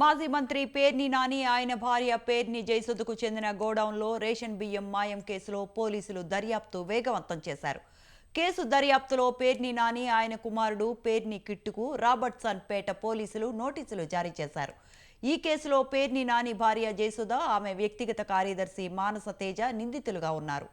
మాజీ మంత్రి పేర్ని నాని ఆయన భార్య పేర్ని జయసుధకు చెందిన గోడౌన్లో రేషన్ బియ్యం మాయం కేసులో పోలీసులు దర్యాప్తు వేగవంతం చేశారు. కేసు దర్యాప్తులో పేర్ని నాని ఆయన కుమారుడు పేర్ని కిట్టుకు రాబర్ట్సన్ పేట పోలీసులు నోటీసులు జారీ చేశారు. ఈ కేసులో పేర్ని నాని భార్య జయసుధ ఆమె వ్యక్తిగత కార్యదర్శి మానస తేజ నిందితులుగా ఉన్నారు.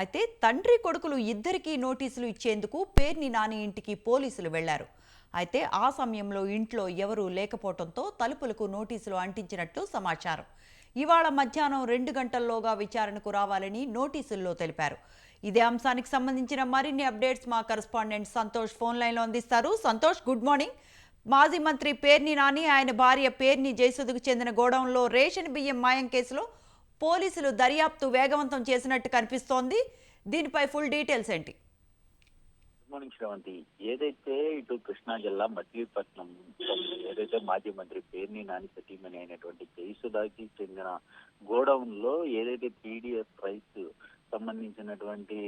అయితే తండ్రి కొడుకులు ఇద్దరికీ నోటీసులు ఇచ్చేందుకు పేర్ని నాని ఇంటికి పోలీసులు వెళ్ళారు. అయితే ఆ సమయంలో ఇంట్లో ఎవరూ లేకపోవడంతో తలుపులకు నోటీసులు అంటించినట్లు సమాచారం. ఇవాళ మధ్యాహ్నం రెండు గంటల్లోగా విచారణకు రావాలని నోటీసుల్లో తెలిపారు. ఇదే అంశానికి సంబంధించిన మరిన్ని అప్డేట్స్ మా కరస్పాండెంట్ సంతోష్ ఫోన్ లైన్లో అందిస్తారు. Santosh good morning. మాజీ మంత్రి పేర్ని నాని ఆయన భార్య పేర్ని జయసుధకు చెందిన గోడౌన్లో రేషన్ బియ్యం మాయం కేసులో పోలీసులు దర్యాప్తు వేగవంతం చేసినట్టు కనిపిస్తోంది. దీనిపై ఫుల్ డీటెయిల్స్ ఏంటి? మార్నింగ్ శ్రవంతి. ఏదైతే ఇటు కృష్ణా జిల్లా మచిలీపట్నం ఏదైతే మాజీ మంత్రి పేర్ని నాని సతీమణి అయినటువంటి జయసుధాకి చెందిన గోడౌన్లో ఏదైతే పీడిఎఫ్ రైస్ సంబంధించినటువంటి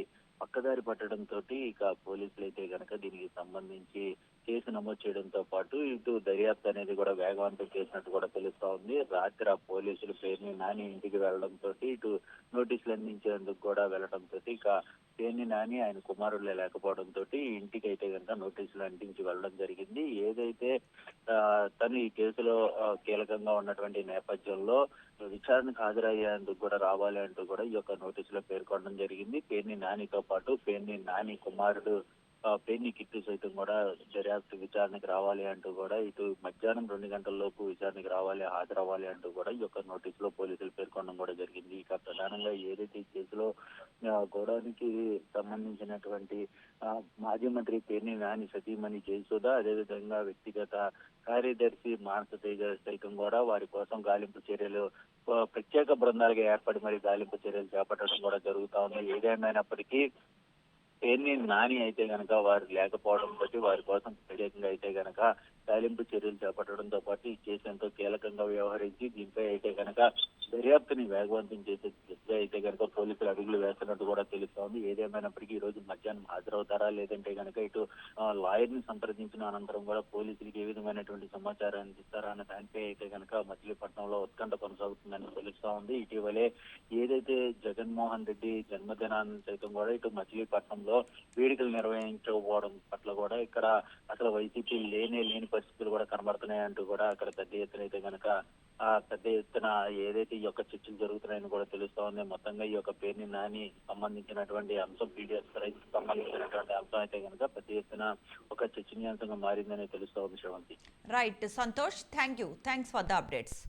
పక్కదారి పట్టడంతో ఇక పోలీసులు అయితే కనుక దీనికి సంబంధించి కేసు నమోదు చేయడంతో పాటు ఇటు దర్యాప్తు అనేది కూడా వేగవంతం చేసినట్టు కూడా తెలుస్తా ఉంది. రాత్రి ఆ పోలీసులు పేరుని నాని ఇంటికి వెళ్ళడంతో ఇటు నోటీసులు అందించేందుకు కూడా వెళ్ళడంతో ఇక పేరుని నాని ఆయన కుమారులే లేకపోవడంతో ఇంటికి అయితే కనుక నోటీసులు అంటించి వెళ్ళడం జరిగింది. ఏదైతే తను ఈ కేసులో కీలకంగా ఉన్నటువంటి నేపథ్యంలో విచారణకు హాజరయ్యేందుకు కూడా రావాలి అంటూ కూడా ఈ యొక్క నోటీసులో పేర్కొనడం జరిగింది. పేర్ని నానితో పాటు పేర్ని నాని కుమారుడు పేర్ని కిట్టు సైతం కూడా దర్యాప్తు విచారణకు రావాలి అంటూ కూడా ఇటు మధ్యాహ్నం రెండు గంటల లోపు విచారణకు రావాలి హాజరవ్వాలి అంటూ కూడా ఈ యొక్క నోటీసులో పోలీసులు పేర్కొనడం కూడా జరిగింది. ఇక ప్రధానంగా ఏదైతే ఈ కేసులో గౌరవానికి సంబంధించినటువంటి మాజీ మంత్రి పేర్ని నాని సతీమణి జయసుధ అదేవిధంగా వ్యక్తిగత కార్యదర్శి మానస తేజ సైతం కూడా వారి కోసం గాలింపు చర్యలు ప్రత్యేక బృందాలుగా ఏర్పడి మరి గాలింపు చర్యలు చేపట్టడం కూడా జరుగుతా ఉంది. ఏదేమైనప్పటికీ పేర్ని నాని అయితే గనక వారు లేకపోవడం బట్టి వారి కోసం ప్రత్యేకంగా అయితే గనక తాలింపు చర్యలు చేపట్టడంతో పాటు ఈ కేసు ఎంతో కీలకంగా వ్యవహరించి దీనిపై అయితే కనుక దర్యాప్తుని వేగవంతం చేసే దిశగా అయితే గనక పోలీసులు అడుగులు వేస్తున్నట్టు కూడా తెలుస్తోంది. ఏదేమైనప్పటికీ ఈ రోజు మధ్యాహ్నం హాజరవుతారా? లేదంటే గనక ఇటు లాయర్ని సంప్రదించిన అనంతరం కూడా పోలీసులకు ఏ విధమైనటువంటి సమాచారాన్ని ఇస్తారా అన్న దానిపై అయితే గనక మచిలీపట్నంలో ఉత్కంఠ కొనసాగుతుందని తెలుస్తా ఉంది. ఇటీవలే ఏదైతే జగన్మోహన్ రెడ్డి జన్మదినాన్ని సైతం కూడా ఇటు మచిలీపట్నంలో వేడుకలు నిర్వహించకపోవడం పట్ల కూడా ఇక్కడ అసలు వైసీపీ లేనే లేని పరిస్థితులు కూడా కనబడుతున్నాయంటూ కూడా అక్కడ పెద్ద ఎత్తున అయితే గనక ఆ పెద్ద ఎత్తున ఏదైతే ఈ యొక్క చర్చలు జరుగుతున్నాయని కూడా తెలుస్తా ఉంది. మొత్తంగా ఈ యొక్క పేరుని నాని సంబంధించినటువంటి అంశం పీడిఎస్ రైతు సంబంధించినటువంటి అంశం అయితే గనక పెద్ద ఎత్తున ఒక చర్చనీయాంశంగా మారిందని తెలుస్తా ఉంది Sravanthi. Right Santosh thank you thanks for the updates